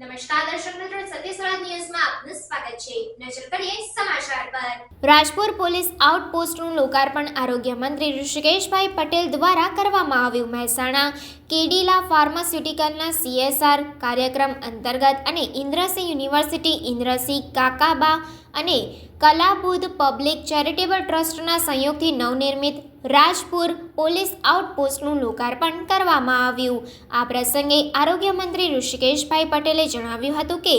નમસ્કાર દર્શક મિત્રો સત્ય સ્વરાજ ન્યૂઝમાં આપનું સ્વાગત છે. નજર કરીએ રાજપુર પોલીસ આઉટપોસ્ટનું લોકાર્પણ આરોગ્ય મંત્રી ઋષિકેશભાઈ પટેલ દ્વારા કરવામાં આવ્યું. મહેસાણા કેડીલા ફાર્માસ્યુટિકલના સીએસઆર કાર્યક્રમ અંતર્ગત અને ઇન્દ્રસિંહ યુનિવર્સિટી, ઇન્દ્રસિંહ કાકાબા અને કલાબુદ્ધ પબ્લિક ચેરિટેબલ ટ્રસ્ટના સંયોગથી નવનિર્મિત રાજપુર પોલીસ આઉટપોસ્ટનું લોકાર્પણ કરવામાં આવ્યું. આ પ્રસંગે આરોગ્ય મંત્રી ઋષિકેશભાઈ પટેલે જણાવ્યું હતું કે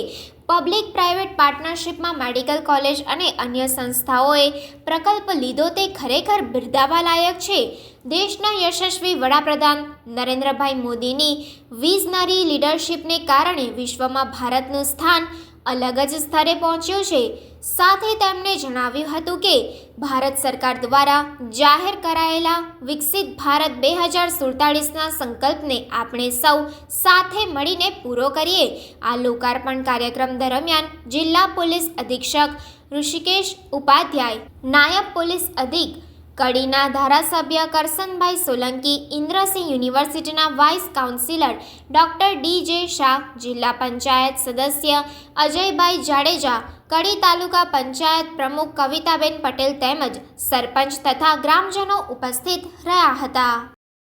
પબ્લિક પ્રાઇવેટ પાર્ટનરશિપમાં મેડિકલ કોલેજ અને અન્ય સંસ્થાઓએ પ્રકલ્પ લીધો તે ખરેખર બિરદાવાલાયક છે. દેશના યશસ્વી વડાપ્રધાન નરેન્દ્રભાઈ મોદીની વિઝનરી લીડરશિપને કારણે વિશ્વમાં ભારતનું સ્થાન અલગ જ સ્તરે પહોંચ્યું છે. સાથે તેમણે જણાવ્યું હતું કે, ભારત સરકાર દ્વારા જાહેર કરાયેલા વિકસિત ભારત બે હજાર સુડતાળીસના સંકલ્પને આપણે સૌ સાથે મળીને પૂરો કરીએ. આ લોકાર્પણ કાર્યક્રમ દરમિયાન જિલ્લા પોલીસ અધિક્ષક ઋષિકેશ ઉપાધ્યાય, નાયબ પોલીસ અધિક કડીના ધારાસભ્ય કરસનભાઈ સોલંકી, ઇન્દ્રસિંહ યુનિવર્સિટીના વાઇસ કાઉન્સિલર ડોક્ટર ડી જે શાહ, જિલ્લા પંચાયત સદસ્ય અજયભાઈ જાડેજા, કડી તાલુકા પંચાયત પ્રમુખ કવિતાબેન પટેલ તેમજ સરપંચ તથા ગ્રામજનો ઉપસ્થિત રહ્યા હતા.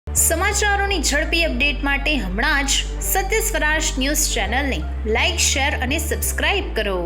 સમાચારોની ઝડપી અપડેટ માટે હમણાં જ સત્ય સ્વરાજ ન્યૂઝ ચેનલને લાઇક, શેર અને સબસ્ક્રાઇબ કરો.